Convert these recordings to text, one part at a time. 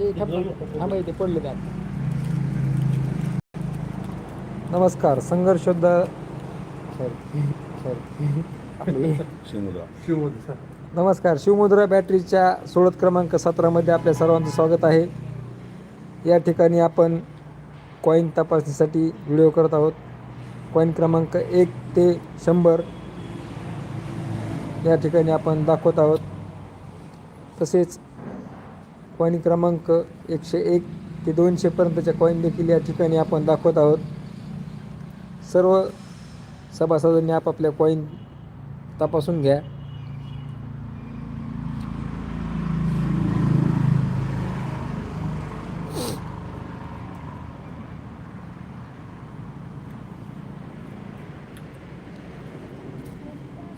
थांबा इथे पडले त्यात नमस्कार शिवमुद्रा. नमस्कार शिवमुद्रा बॅटरीच्या सोडत क्रमांक सतरामध्ये आपल्या सर्वांचं स्वागत आहे. या ठिकाणी आपण कॉईन तपासणीसाठी व्हिडिओ करत आहोत. कॉईन क्रमांक एक ते शंभर. या ठिकाणी आपण दाखवत आहोत. तसेच कॉईन क्रमांक एकशे एक ते दोनशेपर्यंतच्या कॉईन देखील या ठिकाणी आपण दाखवत आहोत. सर्व सभासदांनी आपापल्या कॉईन तपासून घ्या.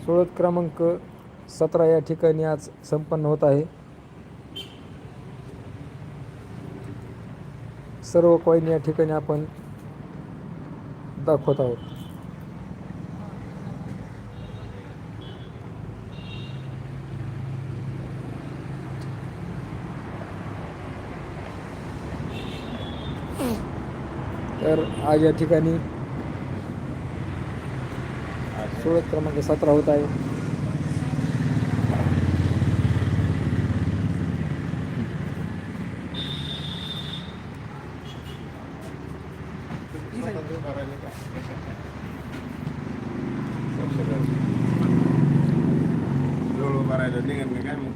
सोळत क्रमांक सतरा या ठिकाणी आज संपन्न होत आहे. सर्व कॉईन या ठिकाणी आपण दाखवत आहोत. तर आज या ठिकाणी सोळत क्रमांक सतरा होत आहे. जवळ भरायला निघत काय मग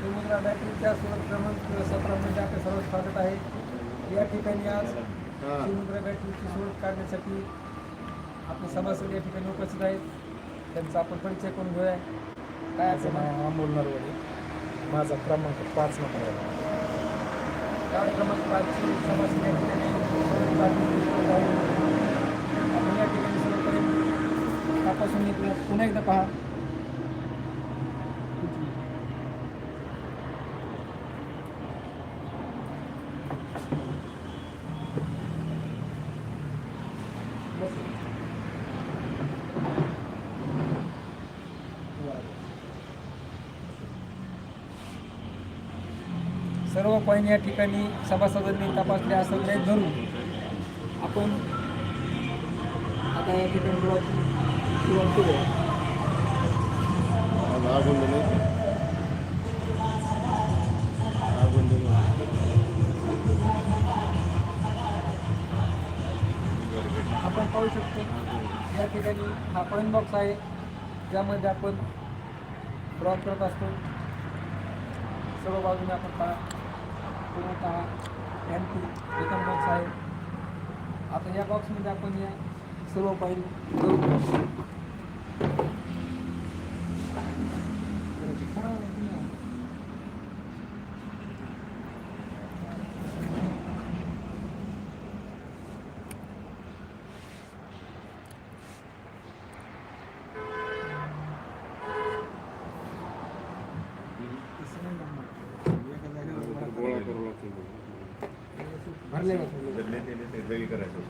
समुद्रा बॅटरीच्या क्रमांक सतरामध्ये आपलं सर्व स्वागत आहे या ठिकाणी आज समुद्रा बॅटरीची सोड काढण्यासाठी आपले सभासद या ठिकाणी उपस्थित आहेत त्यांचा आपण परिचय करून घेऊया काय असं नाव अमोल नरवडे माझा क्रमांक पाच नंबर आहे कार्ड क्रमांक पाचची सभासद या ठिकाणी सोडत काढण्यासाठी उपस्थित आहेत. आपण या ठिकाणी तुम्ही पुन्हा एकदा पहा. सर्व पॉईंट या ठिकाणी सभासदांनी तपासले असं धरून आपण आता या ठिकाणी सुरुवात सुरुवात आपण पाहू शकतो या ठिकाणी हा कॉईन बॉक्स आहे ज्यामध्ये आपण ड्रॉप करत असतो. सर्व बाजूने आपण पहा. पुरवठा एम पी रिटर्न बॉक्स आहे. आता या बॉक्समध्ये आपण या सर्व पाहिजे करू गोळा भरले का करायचं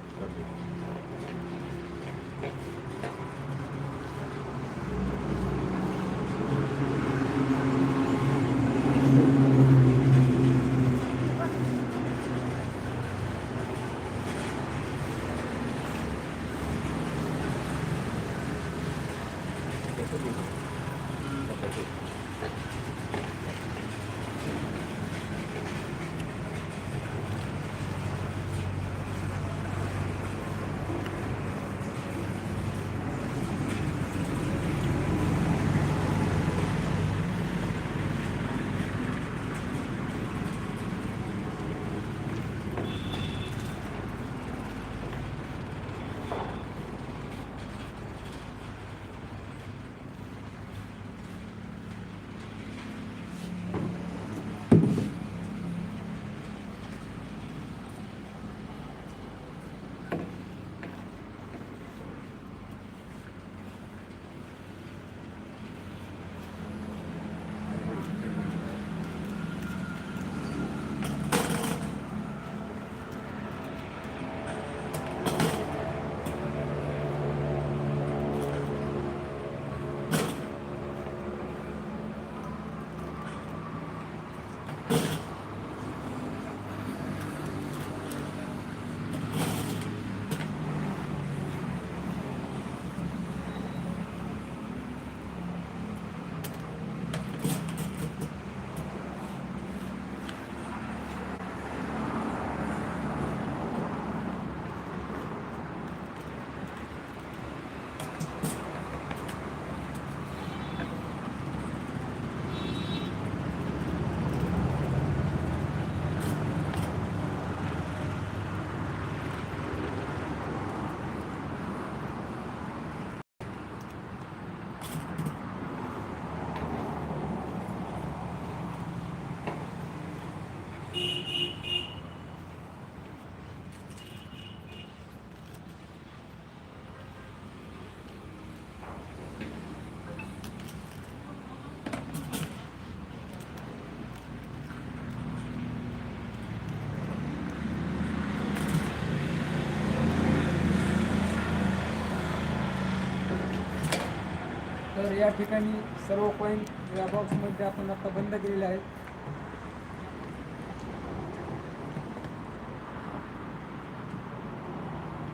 तर या ठिकाणी सर्व कॉईन या बॉक्समध्ये आपण आता बंद केलेले आहेत.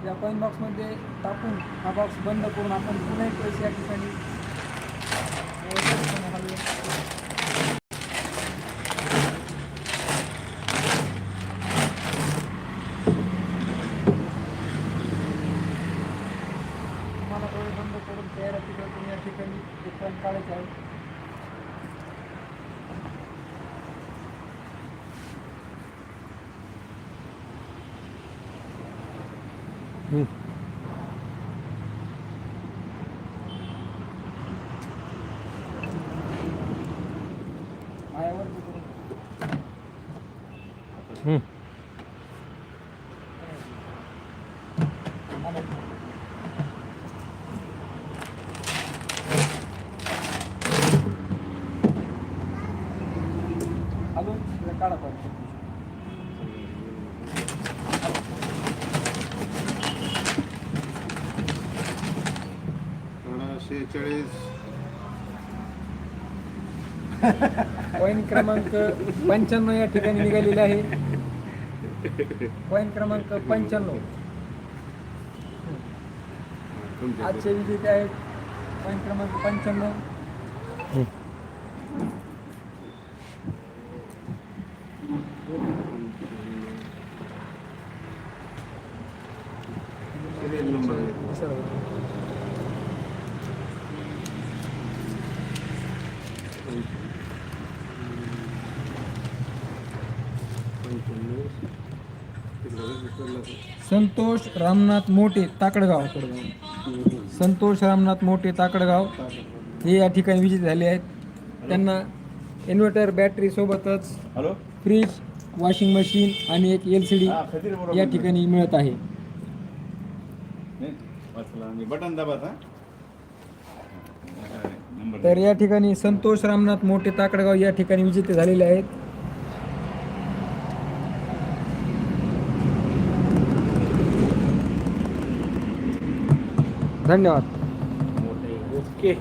या कॉईन बॉक्समध्ये टाकून हा बॉक्स बंद करून आपण पुन्हा एक वेळेस या ठिकाणी व्यवस्थितपणे हलवून तुम्हाला डोळे बंद करून तयार तुम्ही या ठिकाणी एक कॉईन काढायचे आहे पायावर करून शेहेचाळीस कॉईन क्रमांक पंच्याण्णव या ठिकाणी निघालेले आहे. कॉईन क्रमांक पंच्याण्णव. आजचे विजेते आहेत. कॉईन क्रमांक पंच्याण्णव सिरियल नंबर संतोष रामनाथ मोठे ताकडगाव. संतोष रामनाथ मोठे ताकडगाव हे या ठिकाणी विजेते झाले आहेत. त्यांना इन्व्हर्टर बॅटरी सोबतच हॅलो फ्रीज वॉशिंग मशीन आणि एक एल सी डी. या ठिकाणी मिळत आहे. बटन तर या ठिकाणी संतोष रामनाथ मोठे ताकडगाव या ठिकाणी विजेते झालेले आहेत. धन्यवाद. ओके.